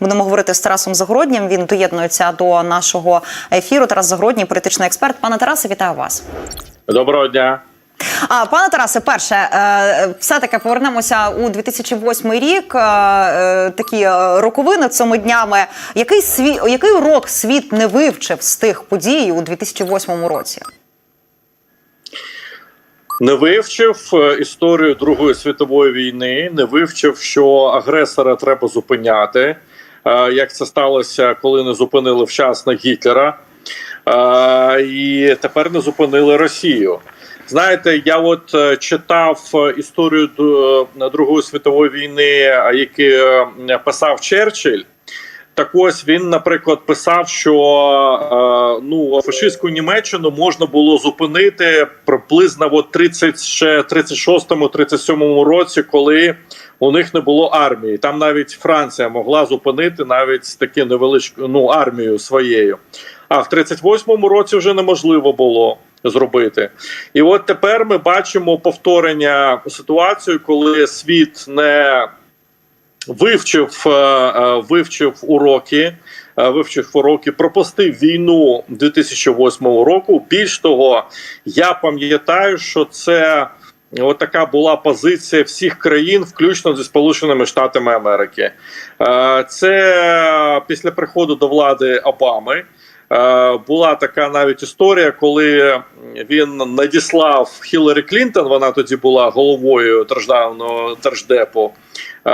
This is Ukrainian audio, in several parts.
Будемо говорити з Тарасом Загороднім. Він доєднується до нашого ефіру. Тарас Загородній, політичний експерт. Пане Тарасе, вітаю вас. Доброго дня. А пане Тарасе, перше, е, все-таки повернемося у 2008 рік. е, е, Такі роковини цими днями. Який світ, який урок світ не вивчив з тих подій у 2008 році? Не вивчив історію Другої світової війни, не вивчив, що агресора треба зупиняти, як це сталося, коли не зупинили вчасно Гітлера, Е, і тепер не зупинили Росію. Знаєте, я от е, читав е, історію е, Другої світової війни, е, е, писав Черчилль. Так ось він, наприклад, писав, що е, ну фашистську Німеччину можна було зупинити приблизно от 30, ще 36-37 році, коли у них не було армії. Там навіть Франція могла зупинити навіть таку невеличку ну, армію своєю. А в 38-му році вже неможливо було зробити. І от тепер ми бачимо повторення ситуації, коли світ не вивчив, е, е, вивчив уроки, е, вивчив уроки, пропустив війну 2008 року. Більш того, я пам'ятаю, що це. От така була позиція всіх країн, включно зі Сполученими Штатами Америки. Е, Це після приходу до влади Обами. Е, Була така навіть історія, коли він надіслав Хіларі Клінтон. Вона тоді була головою державного держдепу. Е,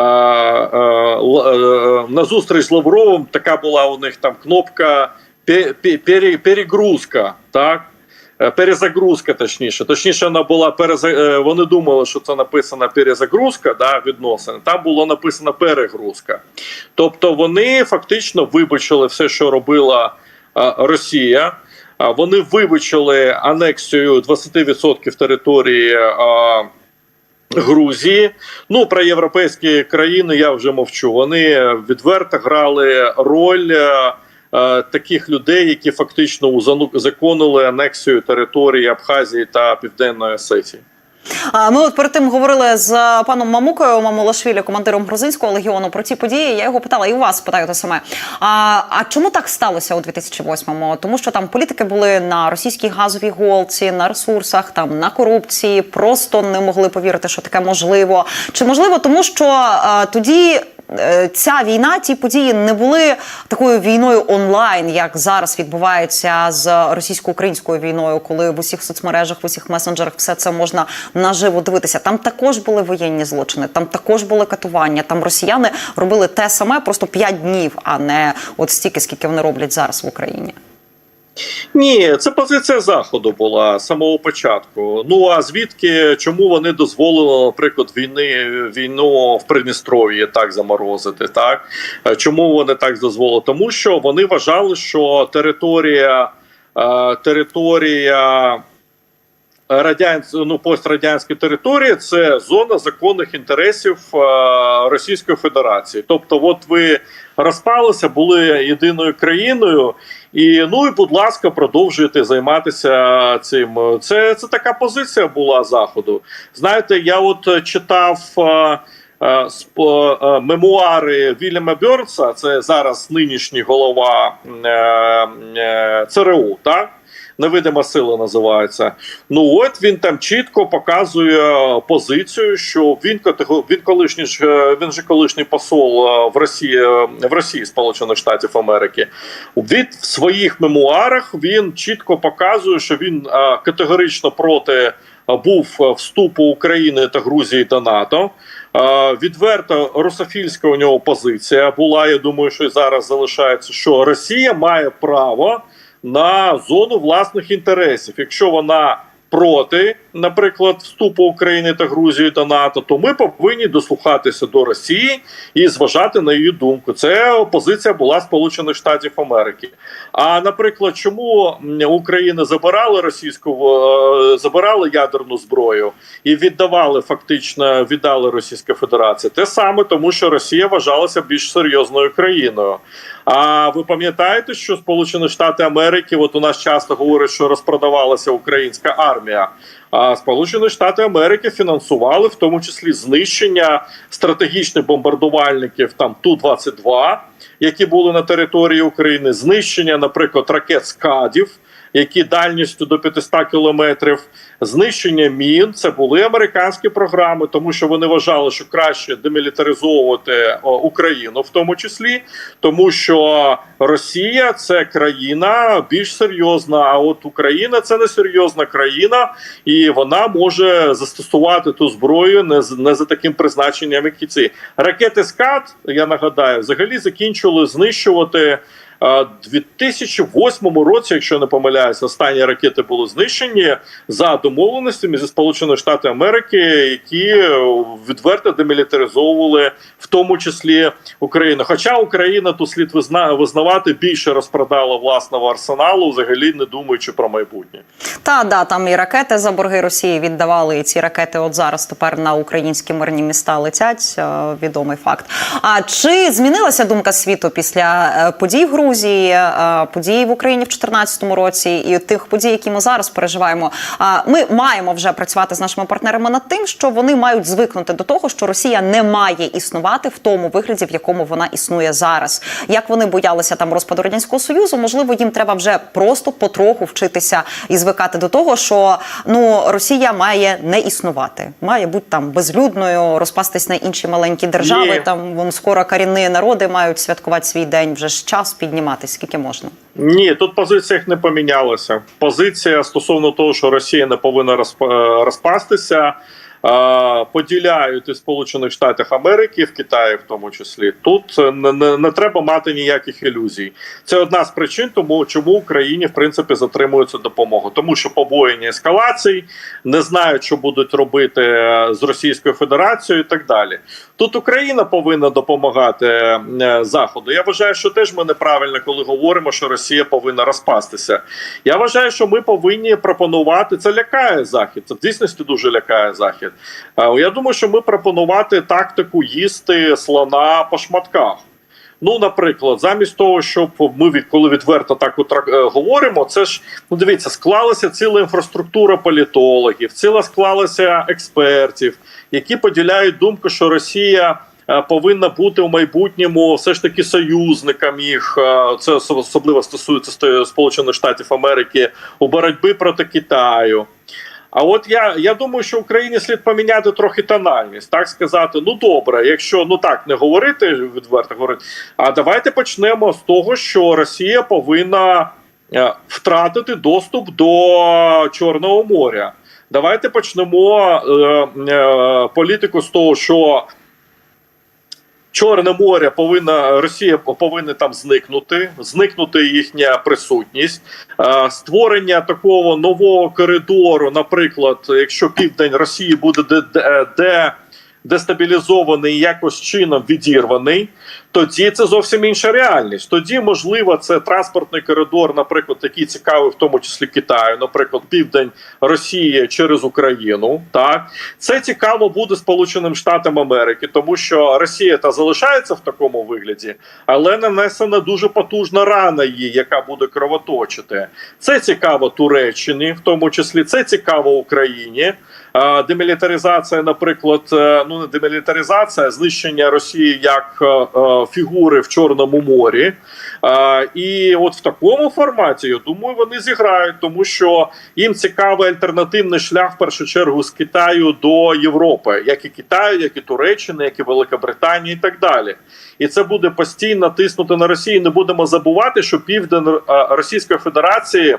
На зустріч з Лавровим така була у них там кнопка пе- пе- пере- перегрузка. Так. Е, Перезагрузка, точніше, точніше, вона була переза... е, Вони думали, що це написано перезагрузка, да, відносини. Там було написано перегрузка. Тобто вони фактично вибачили все, що робила е, Росія. Вони вибачили анексію 20% території Грузії. Ну про європейські країни я вже мовчу. Вони відверто грали роль. Е, е, Таких людей, які фактично узаконили анексію території Абхазії та Південної Осетії. Ми от перед тим говорили з паном Мамукою Мамулашвілі, командиром грузинського легіону, про ці події. Я його питала, і у вас питаю те саме. А, а чому так сталося у 2008-му? Тому що там політики були на російській газовій голці, на ресурсах, там на корупції, просто не могли повірити, що таке можливо. Чи можливо, тому що а, тоді. Е, Ця війна, ті події не були такою війною онлайн, як зараз відбувається з російсько-українською війною, коли в усіх соцмережах, в усіх месенджерах все це можна наживо дивитися. Там також були воєнні злочини, там також були катування. Там росіяни робили те саме просто 5 днів, а не от стільки, скільки вони роблять зараз в Україні. Ні, це позиція заходу була з самого початку. Ну а звідки чому вони дозволили, наприклад, війни війну в Придністров'ї так заморозити? Так Е, чому вони так дозволили? Тому що вони вважали, що територія е, територія. Радянсь... ну, пострадянські території це зона законних інтересів е, Російської Федерації. Тобто, от ви розпалися, були єдиною країною, і ну і будь ласка, продовжуйте займатися цим. Це, це така позиція була заходу. Знаєте, я от читав. е, е, Мемуари Вільяма Бьорнса, це зараз нинішній голова ЦРУ, так? Невидима сила називається. Ну от він там чітко показує позицію, що він він колишній ж е, він же колишній посол е, в Росії е, в Росії Сполучених Штатів Америки. Від в своїх мемуарах він чітко показує, що він категорично проти був вступу України та Грузії до НАТО. Відверто русофільська у нього позиція була. Я думаю, що і зараз залишається, що Росія має право на зону власних інтересів. Якщо вона проти, наприклад, вступу України та Грузії до НАТО, то ми повинні дослухатися до Росії і зважати на її думку. Це позиція була Сполучених Штатів Америки. А наприклад, чому Україна забирала російську е, забирала ядерну зброю і віддавали фактично віддали Російська Федерація? Те саме тому, що Росія вважалася більш серйозною країною. А ви пам'ятаєте, що Сполучені Штати Америки, от у нас часто говорять, що розпродавалася українська армія. А Сполучені Штати Америки фінансували в тому числі знищення стратегічних бомбардувальників там Ту-22, які були на території України, знищення, наприклад, ракет скадів, які дальністю до 500 кілометрів, знищення мін. Це були американські програми, тому що вони вважали, що краще демілітаризовувати Україну, в тому числі, тому що Росія це країна більш серйозна. А от Україна це не серйозна країна, і вона може застосувати ту зброю не з не за таким призначенням, як і ці ракети СКАД. Я нагадаю, взагалі закінчили знищувати. А, в 2008 році, якщо не помиляюсь, останні ракети були знищені за домовленостями зі Сполучених Штатів Америки, які відверто демілітаризовували в тому числі Україну. Хоча Україна тут слід визна- визнавати більше розпродала власного арсеналу, взагалі не думаючи про майбутнє. Та да, там і ракети за борги Росії віддавали. І ці ракети, от зараз тепер на українські мирні міста летять. е, Відомий факт. А чи змінилася думка світу після е, подій в е, подій в Україні в 2014 році і тих подій, які ми зараз переживаємо? А ми маємо вже працювати з нашими партнерами над тим, що вони мають звикнути до того, що Росія не має існувати в тому вигляді, в якому вона існує зараз. Як вони боялися там розпаду радянського союзу, можливо, їм треба вже просто потроху вчитися і звикати до того, що ну Росія має не існувати, має бути там безлюдною, розпастись на інші маленькі держави. Ні. Там вон скоро корінні народи мають святкувати свій день. Вже ж час підніматись, скільки можна. Ні, тут позиція не помінялася. Позиція стосовно того, що Росія не повинна е, розпастися. Поділяють і Сполучених Штатів Америки, в Китаї в тому числі. Тут е, не, не, не треба мати ніяких ілюзій. Це одна з причин, тому чому Україні в принципі затримується допомога, тому що побоєння ескалацій, не знають, що будуть робити е, з Російською Федерацією, і так далі. Тут Україна повинна допомагати е, Заходу. Я вважаю, що теж ми неправильно, коли говоримо, що Росія повинна розпастися. Я вважаю, що ми повинні пропонувати це лякає захід. Це в дійсності дуже лякає захід. Е, Я думаю, що ми пропонувати тактику їсти слона по шматках. Ну, наприклад, замість того, щоб ми від коли відверто так от е, говоримо, це ж ну дивіться, склалася ціла інфраструктура політологів, ціла склалася експертів, які поділяють думку, що Росія. е, Повинна бути у майбутньому все ж таки союзником їх. Це особливо стосується Сто- Сполучених Штатів Америки у боротьбі проти Китаю. А от я, я думаю, що Україні слід поміняти трохи тональність, так сказати. Ну добре, якщо ну так не говорити відверто говорити, а давайте почнемо з того, що Росія повинна е, втратити доступ до Чорного моря. Давайте почнемо е, е, політику з того, що Чорне море повинна Росія повинна там зникнути, зникнути їхня присутність, створення такого нового коридору. Наприклад, якщо південь Росії буде де, де, де дестабілізований якось чином відірваний, тоді це зовсім інша реальність. Тоді, можливо, це транспортний коридор, наприклад, який цікавий, в тому числі Китаю, наприклад, південь Росії через Україну. Так це цікаво буде Сполученим Штатам Америки, тому що Росія та залишається в такому вигляді, але нанесена дуже потужна рана її, яка буде кровоточити. Це цікаво Туреччині, в тому числі це цікаво Україні. Демілітаризація, наприклад, е, ну не демілітаризація, знищення Росії як е, е, фігури в Чорному морі. І от в такому форматі, я думаю, вони зіграють, тому що їм цікавий альтернативний шлях в першу чергу з Китаю до Європи, як і Китаю, як і Туреччини, як і Великобританії, і так далі. І це буде постійно тиснути на Росію. Не будемо забувати, що південь Російської Федерації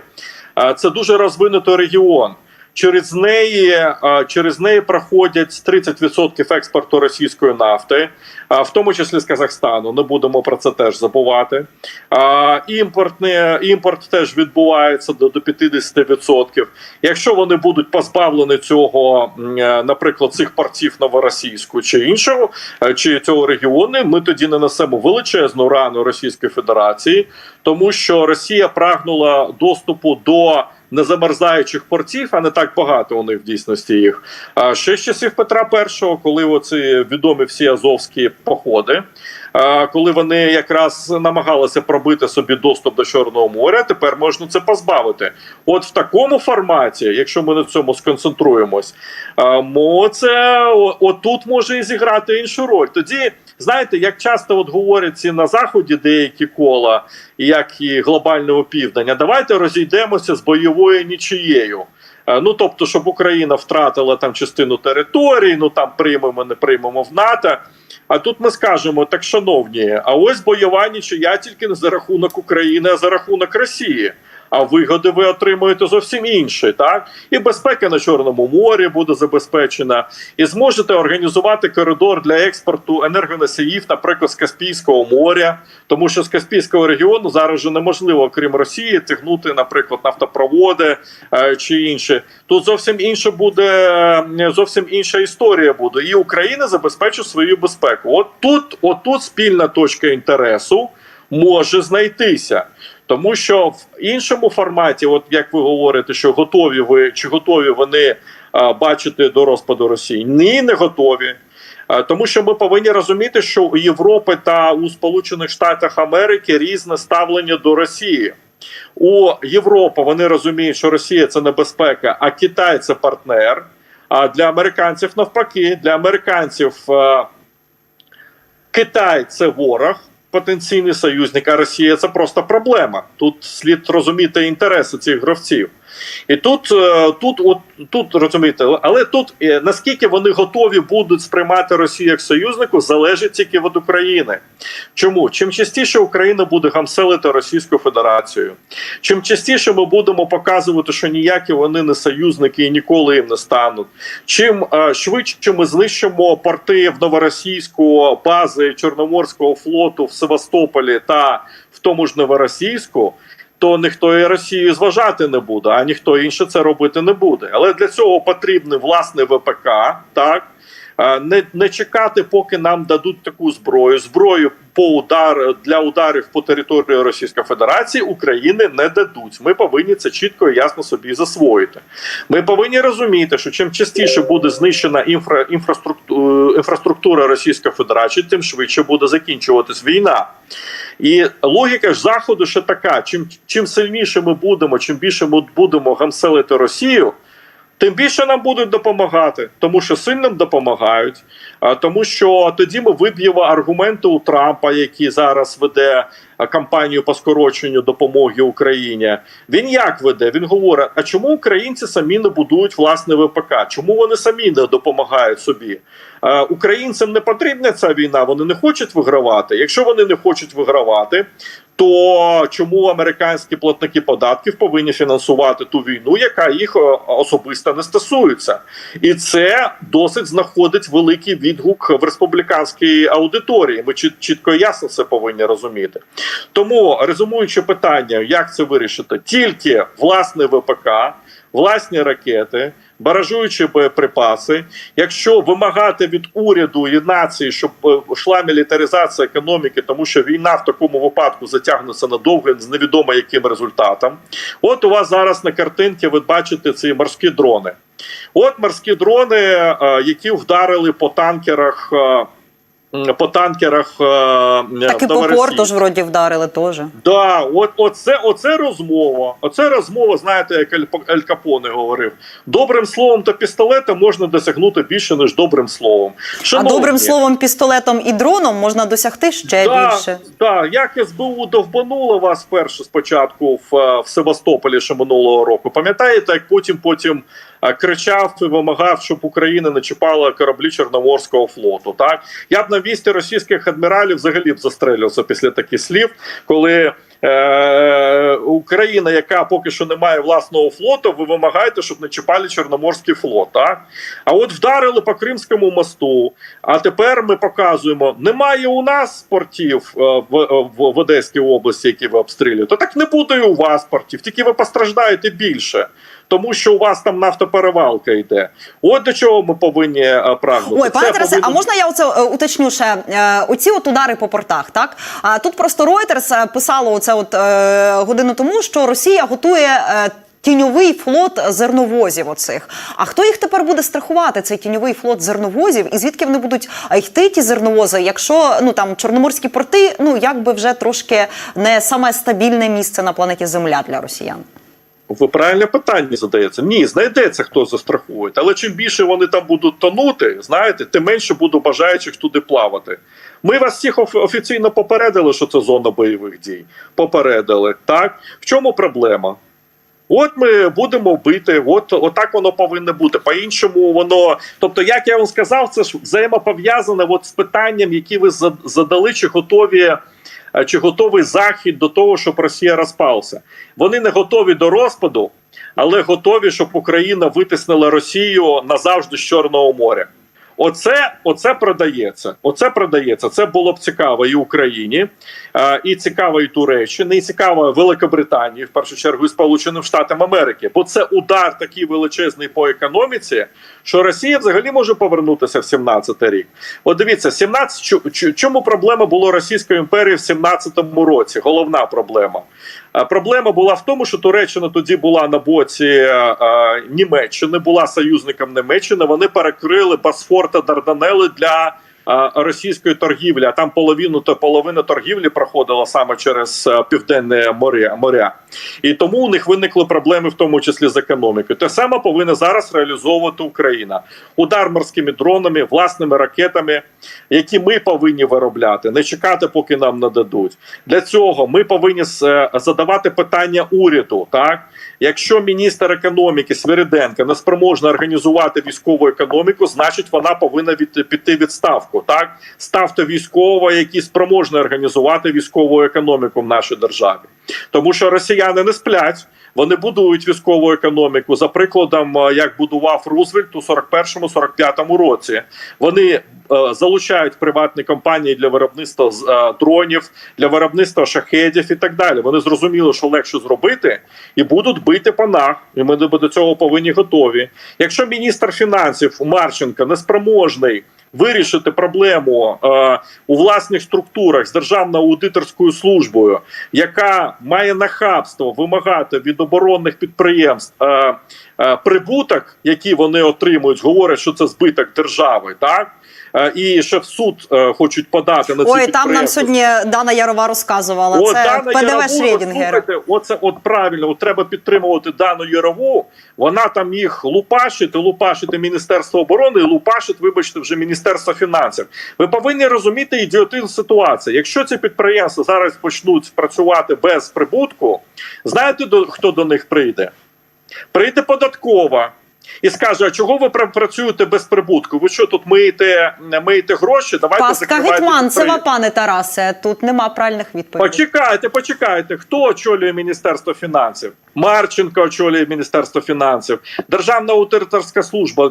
це дуже розвинутий регіон. Через неї е, через неї проходять 30% експорту російської нафти, а, в тому числі з Казахстану. Не будемо про це теж забувати. А, Імпортне імпорт теж відбувається до, до 50%. Якщо вони будуть позбавлені цього, е, наприклад, цих портів новоросійську чи іншого, е, чи цього регіону, ми тоді нанесемо величезну рану Російської Федерації, тому що Росія прагнула доступу до незамерзаючих портів, а не так багато у них в дійсності їх. А ще з часів Петра І, коли оці відомі всі азовські походи. коли вони якраз намагалися пробити собі доступ до Чорного моря. Тепер можна це позбавити. От в такому форматі, якщо ми на цьому сконцентруємось, мо це отут може і зіграти іншу роль. Тоді знаєте, як часто от говорять ці на заході деякі кола, як і глобального південня, давайте розійдемося з бойовою нічиєю. Е, Ну тобто, щоб Україна втратила там частину території, ну там приймемо, не приймемо в НАТО. А тут ми скажемо так, шановні, а ось бойова нічия тільки не за рахунок України, а за рахунок Росії. А вигоди ви отримуєте зовсім інші, так і безпека на Чорному морі буде забезпечена, і зможете організувати коридор для експорту енергоносіїв, наприклад, з Каспійського моря, тому що з Каспійського регіону зараз вже неможливо, крім Росії, тягнути, наприклад, нафтопроводи е, чи інше. Тут зовсім інше буде е, зовсім інша історія буде. І Україна забезпечить свою безпеку. От тут, от тут спільна точка інтересу може знайтися. Тому що в іншому форматі, от як ви говорите, що готові ви чи готові вони а, бачити до розпаду Росії? Ні, не готові. А, Тому що ми повинні розуміти, що у Європи та у Сполучених Штатах Америки різне ставлення до Росії. У Європи вони розуміють, що Росія це небезпека, а Китай це партнер. А для американців навпаки, для американців е, Китай це ворог, потенційний союзник, а Росія це просто проблема. Тут слід розуміти інтереси цих гравців. І тут, е, тут, от, тут розумієте, але тут е, наскільки вони готові будуть сприймати Росію як союзнику, залежить тільки від України. Чому? Чим частіше Україна буде гамселити Російську Федерацію, чим частіше ми будемо показувати, що ніякі вони не союзники і ніколи їм не стануть. Чим е, швидше ми знищимо порти в Новоросійську, бази Чорноморського флоту в Севастополі та в тому ж Новоросійську. То ніхто і Росію зважати не буде, а ніхто інше це робити не буде. Але для цього потрібний власний ВПК, так Е, не, не чекати, поки нам дадуть таку зброю. Зброю по удар для ударів по території Російської Федерації України не дадуть. Ми повинні це чітко і ясно собі засвоїти. Ми повинні розуміти, що чим частіше буде знищена інфра, інфраструктура, інфраструктура Російської Федерації, тим швидше буде закінчуватись війна. І логіка ж заходу ще така: чим, чим сильніше ми будемо, чим більше ми будемо гамселити Росію. Тим більше нам будуть допомагати, тому що сильним допомагають. Тому, що тоді ми виб'ємо аргументи у Трампа, який зараз веде кампанію по скороченню допомоги Україні. Він як веде? Він говорить: а чому українці самі не будують власне ВПК? Чому вони самі не допомагають собі? Українцям не потрібна ця війна, вони не хочуть вигравати. Якщо вони не хочуть вигравати, то чому американські платники податків повинні фінансувати ту війну, яка їх особисто не стосується, і це досить знаходить великий відгук в республіканській аудиторії. Ми чіт- чітко і ясно це повинні розуміти. Тому резумуючи питання, як це вирішити, тільки власне ВПК, власні ракети. Баражуючі боєприпаси, якщо вимагати від уряду і нації, щоб е, йшла мілітаризація економіки, тому що війна в такому випадку затягнеться надовго з невідомо яким результатом. От у вас зараз на картинці ви бачите ці морські дрони. От морські дрони, е, які вдарили по танкерах. Е, По танкерах е, Так і по порту ж вроді вдарили теж. Да, от оце, оце розмова. Оце розмова, знаєте, як Ель, Капоне говорив. Добрим словом та пістолетом можна досягнути більше, ніж добрим словом. Шановні, А добрим словом, пістолетом і дроном можна досягти ще да, більше. Да, як СБУ довбануло вас перше спочатку в, е, в Севастополі ще минулого року. Пам'ятаєте, як потім потім е, кричав і вимагав, щоб Україна не чіпала кораблі Чорноморського флоту. Так я б на місці російських адміралів взагалі б застрелювався після таких слів, коли. Е, Україна, яка поки що не має власного флоту, ви вимагаєте, щоб не чіпали Чорноморський флот. Так? А от вдарили по Кримському мосту. А тепер ми показуємо: немає у нас портів е, в, в, в Одеській області, які ви обстрілюєте. Так не буде і у вас портів, тільки ви постраждаєте більше. Тому що у вас там нафтоперевалка йде. От до чого ми повинні е, прагнути. Ой, пане Тарасе, а можна я оце е, уточню ще Е, оці от удари по портах? Так а тут просто Reuters писало оце от годину тому, що Росія готує. тіньовий флот зерновозів. Оцих. А хто їх тепер буде страхувати? Цей тіньовий флот зерновозів, і звідки вони будуть йти ті зерновози? Якщо ну там чорноморські порти, ну якби вже трошки не саме стабільне місце на планеті Земля для росіян. Ви правильне питання задається. Ні, знайдеться хто застрахує. Але чим більше вони там будуть тонути, знаєте, тим менше буде бажаючих туди плавати. Ми вас всіх офіційно попередили, що це зона бойових дій. Попередили. Так в чому проблема? От ми будемо бити, от отак воно повинно бути. По-іншому воно. Тобто, як я вам сказав, це ж взаємопов'язане от з питанням, які ви задали, чи готові. Е, Чи готовий захід до того, щоб Росія розпався? Вони не готові до розпаду, але готові, щоб Україна витиснила Росію назавжди з Чорного моря. Оце, оце продається. Оце продається. Це було б цікаво і Україні, і цікаво і Туреччині, і цікаво Великобританії, в першу чергу, і Сполученим Штатам Америки. Бо це удар такий величезний по економіці, що Росія взагалі може повернутися в 17 рік. От дивіться, 17, чу- чу- чому проблема була Російської імперії в 17-му році? Головна проблема. Е, Проблема була в тому, що Туреччина тоді була на боці е, е, Німеччини, була союзником Німеччини. Вони перекрили Босфор та Дарданели для російської торгівлі. А там половину та половина торгівлі проходила саме через е, південне моря. моря. І тому у них виникли проблеми, в тому числі з економікою. Те саме повинна зараз реалізовувати Україна. Удар морськими дронами, власними ракетами, які ми повинні виробляти, не чекати, поки нам нададуть. Для цього ми повинні е, задавати питання уряду. Так, якщо міністр економіки Свириденко не спроможна організувати військову економіку, значить вона повинна від, піти в відставку. Так, ставте військового, який спроможний організувати військову економіку в нашій державі. Тому що росіяни не сплять, вони будують військову економіку за прикладом, е, як будував Рузвельт у 41-45 році. Вони е, залучають приватні компанії для виробництва е, дронів, для виробництва шахедів і так далі. Вони зрозуміли, що легше зробити, і будуть бити по нас. І ми до цього повинні готові. Якщо міністр фінансів Марченко неспроможний вирішити проблему е, у власних структурах з державною аудиторською службою, яка має нахабство вимагати від оборонних підприємств е, е, прибуток, який вони отримують, говорять, що це збиток держави, так і ще в суд е, хочуть подати на ці Ой, там нам сьогодні Дана Ярова розказувала. От Це Дана ПДВ Шрєдінгера. Оце от правильно. От треба підтримувати Дану Ярову. Вона там їх лупашить, лупашити Міністерство оборони, лупашить, вибачте, вже Міністерство фінансів. Ви повинні розуміти ідіотизм ситуації. Якщо ці підприємства зараз почнуть працювати без прибутку, знаєте, до хто до них прийде? Прийде податкова. І скаже, а чого ви працюєте без прибутку? Ви що тут миєте, миєте гроші? Давайте Пастка закривайте Гетманцева, пане Тарасе. Тут нема правильних відповідей. Почекайте, почекайте. Хто очолює Міністерство фінансів? Марченко очолює Міністерство фінансів. Державна аудиторська служба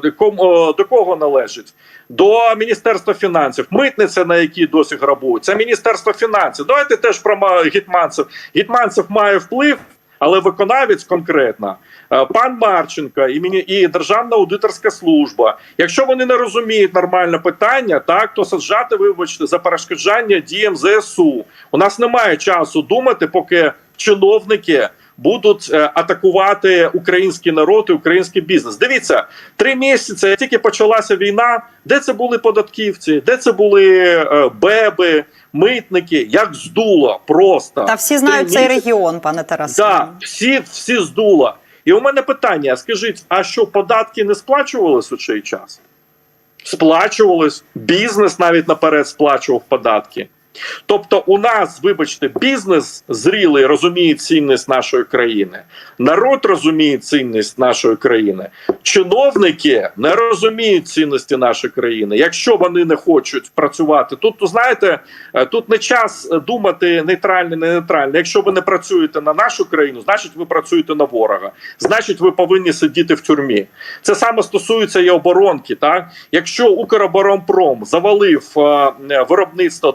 до кого належить? До Міністерства фінансів. Митниця, на якій досі грабують. Це Міністерство фінансів. Давайте теж про Ма- Гетманцев. Гетманцев має вплив. Але виконавець конкретно е, пан Марченко і мені і Державна аудиторська служба. Якщо вони не розуміють нормальне питання, так то саджати, вибачте, за перешкоджання діям ЗСУ. У нас немає часу думати, поки чиновники будуть е, атакувати український народ і український бізнес. Дивіться, три місяці як тільки почалася війна. Де це були податківці? Де це були е, беби, митники? Як здуло просто Та всі знають цей регіон, пане Тарасе. Да, всі, всі здуло. І у мене питання: скажіть, а що податки не сплачувались у цей час? Сплачувались, бізнес навіть наперед сплачував податки. Тобто, у нас, вибачте, бізнес зрілий розуміє цінність нашої країни, народ розуміє цінність нашої країни, чиновники не розуміють цінності нашої країни. Якщо вони не хочуть працювати, тут знаєте, е, тут не час думати нейтрально, не нейтрально. Якщо ви не працюєте на нашу країну, значить ви працюєте на ворога. Значить, ви повинні сидіти в тюрмі. Це саме стосується і оборонки. Так, якщо Укроборонпром завалив е, е, виробництво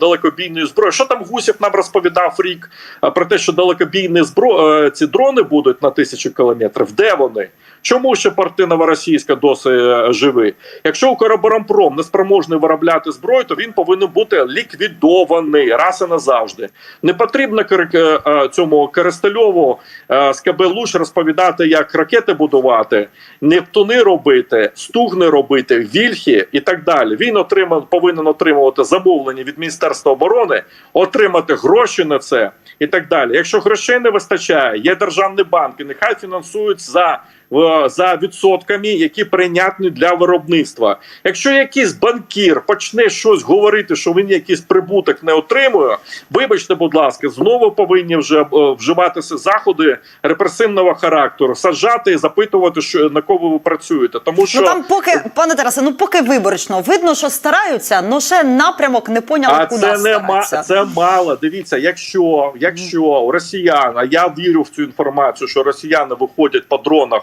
далекобійної зброї, що там Гусів нам розповідав рік е, про те, що далекобійні збро... е, ці дрони будуть на тисячу кілометрів. Де вони? Чому ще порти новоросійська досі е, живі? Якщо Укроборонпром не спроможний виробляти зброю, то він повинен бути ліквідований раз і назавжди. Не потрібно е, е, цьому Керестельову е, з КБ Луч розповідати, як ракети будувати, Нептуни робити, стугни робити, вільхи і так далі. Він отримав повинен отримувати замовлення від Міністерства оборони, отримати гроші на це і так далі. Якщо грошей не вистачає, є державні банки, нехай фінансують за. В- За відсотками, які прийнятні для виробництва. Якщо якийсь банкір почне щось говорити, що він якийсь прибуток не отримує, вибачте, будь ласка, знову повинні вже е, вживатися заходи репресивного характеру, саджати і запитувати, що на кого ви працюєте. Тому що Ну там поки, пане Тарасе, ну поки виборочно. Видно, що стараються, але ще напрямок не поняли, А куди це не ма це мало. Дивіться, якщо якщо росіян, а я вірю в цю інформацію, що росіяни виходять по дронах.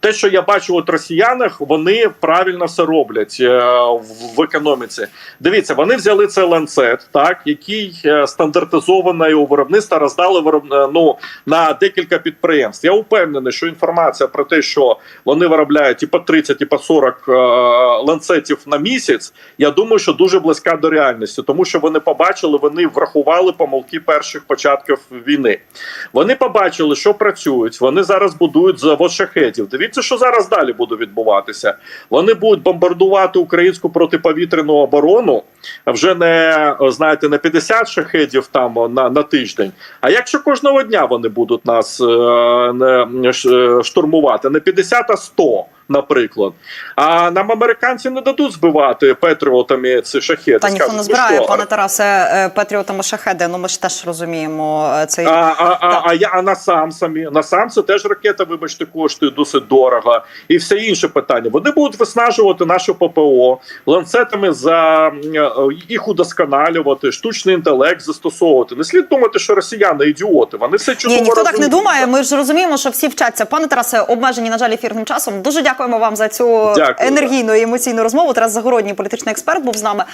Те, що я бачу от росіянах, вони правильно все роблять е, в, економіці. Дивіться, вони взяли цей ланцет, так який е, стандартизований у виробництва роздали вироб, е, ну, на декілька підприємств. Я впевнений, що інформація про те, що вони виробляють і по 30, і по 40 е, ланцетів на місяць. Я думаю, що дуже близька до реальності, тому що вони побачили, вони врахували помилки перших початків війни. Вони побачили, що працюють. Вони зараз будують завод шахетів. Дивіться, що зараз далі буде відбуватися. Вони будуть бомбардувати українську протиповітряну оборону вже не знаєте, не 50 шахедів там на, на тиждень. А якщо кожного дня вони будуть нас е, е, штурмувати, не 50, а 100, наприклад. А нам американці не дадуть збивати патріотами ці шахеди. Та ніхто не збирає, що, пане Тарасе, е, патріотами шахеди. Ну ми ж теж розуміємо е, цей А, а, а, а я а на самсамі на самсі теж ракета, вибачте, коштує досить дорого, і все інше питання. Вони будуть виснажувати наше ППО ланцетами за е, їх удосконалювати, штучний інтелект застосовувати. Не слід думати, що росіяни ідіоти. Вони все чудово Ні, ніхто так не думає. Ми ж розуміємо, що всі вчаться. Пане Тарасе, обмежені, на жаль, ефірним часом. Дуже дякуємо вам за цю Дякую. енергійну і емоційну розмову. Тарас Загородній, політичний експерт, був з нами.